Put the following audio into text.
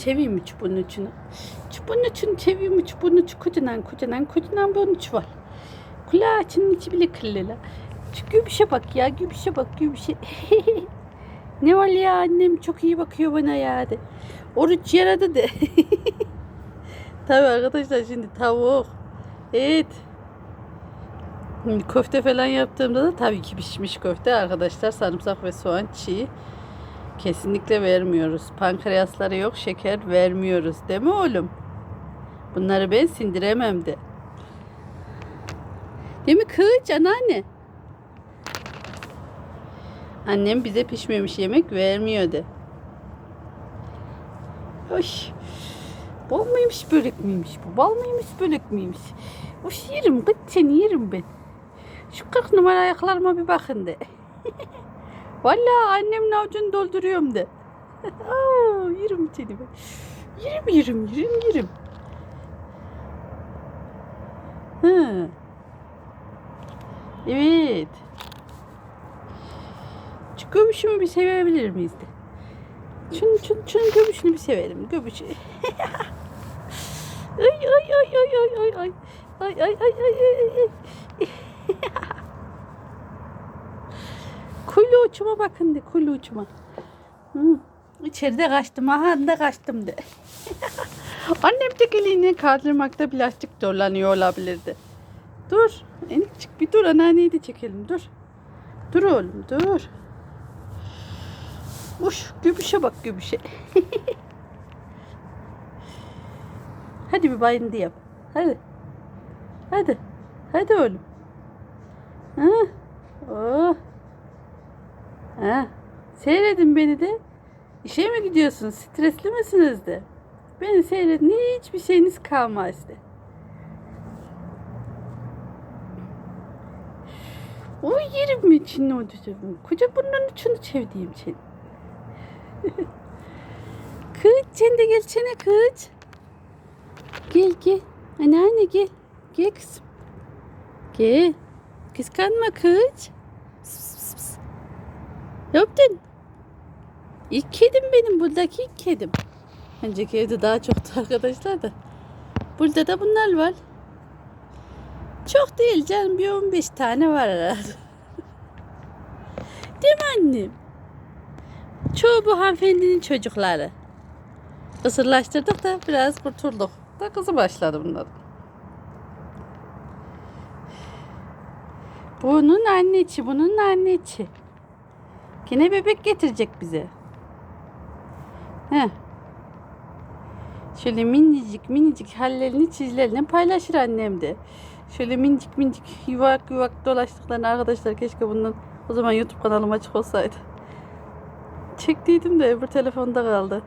Çeveyim mi çubuğun ucunu? Çubuğun ucunu çeveyim mi çubuğun ucu kocaman kocaman kocaman bir ucu var. Kulağı açının içi bile kıllıla. Şu gübüşe bak ya gübüşe bak gübüşe. ne var ya annem çok iyi bakıyor bana ya de. Oruç yaradı de. Tabii arkadaşlar şimdi tavuk, et. Şimdi köfte falan yaptığımda da tabii ki pişmiş köfte arkadaşlar sarımsak ve soğan çiğ. Kesinlikle vermiyoruz. Pankreasları yok, şeker vermiyoruz. Değil mi oğlum? Bunları ben sindiremem de. Değil mi kız anneanne? Annem bize pişmemiş yemek vermiyor de. Oy. Bal mıymış börek miymiş bu? Bal mıymış börek miymiş? Oş yerim kız seni yerim ben. Şu 40 numara ayaklarıma bir bakın de. Vallahi annemin avucunu dolduruyorum de. Aa, yerim seni ben. Yerim yerim yerim. Hı. Evet. Şu göbüşümü bir sevebilir miyiz de? Şunun, şunun, şunun göbüşünü bir sevelim. Göbüşü. ay ay ay ay ay ay ay. Ay ay ay ay ay ay. Kuyulu uçuma bakın de kuyulu uçuma. Hı. İçeride kaçtım aha da kaçtım de. Annem tekeliğini kaldırmakta plastik zorlanıyor olabilirdi. Dur. Enik çık bir dur anneanneyi de çekelim dur. Dur oğlum dur. Uş göbüşe bak göbüşe. Hadi bir bayındı yap. Hadi. Hadi. Hadi oğlum. Ha? Oh. Ha. Seyredin beni de. İşe mi gidiyorsunuz? Stresli misiniz de? Beni seyredin. Hiçbir şeyiniz kalmaz de. O yerim mi içinde o düzümü? Koca burnun ucunu çevdiğim için. kız sen de gelsene kız. Gel gel. Anneanne gel. Gel kızım. Gel. Kıskanma pıs, pıs. Ne yaptın? İlk kedim benim. Buradaki ilk kedim. Önceki evde daha çoktu arkadaşlar da. Burada da bunlar var. Çok değil canım. Bir 15 tane var herhalde. Değil mi annem? Çoğu bu hanımefendinin çocukları. Kısırlaştırdık da biraz kurtulduk. Da kızı başladı bunlar. Bunun anneci, bunun anneci. Yine bebek getirecek bize. Heh. Şöyle minicik minicik hallerini çizlerini paylaşır annem de. Şöyle minicik minicik yuvak yuvak dolaştıklarını arkadaşlar keşke bundan o zaman YouTube kanalım açık olsaydı. Çektiydim de öbür telefonda kaldı.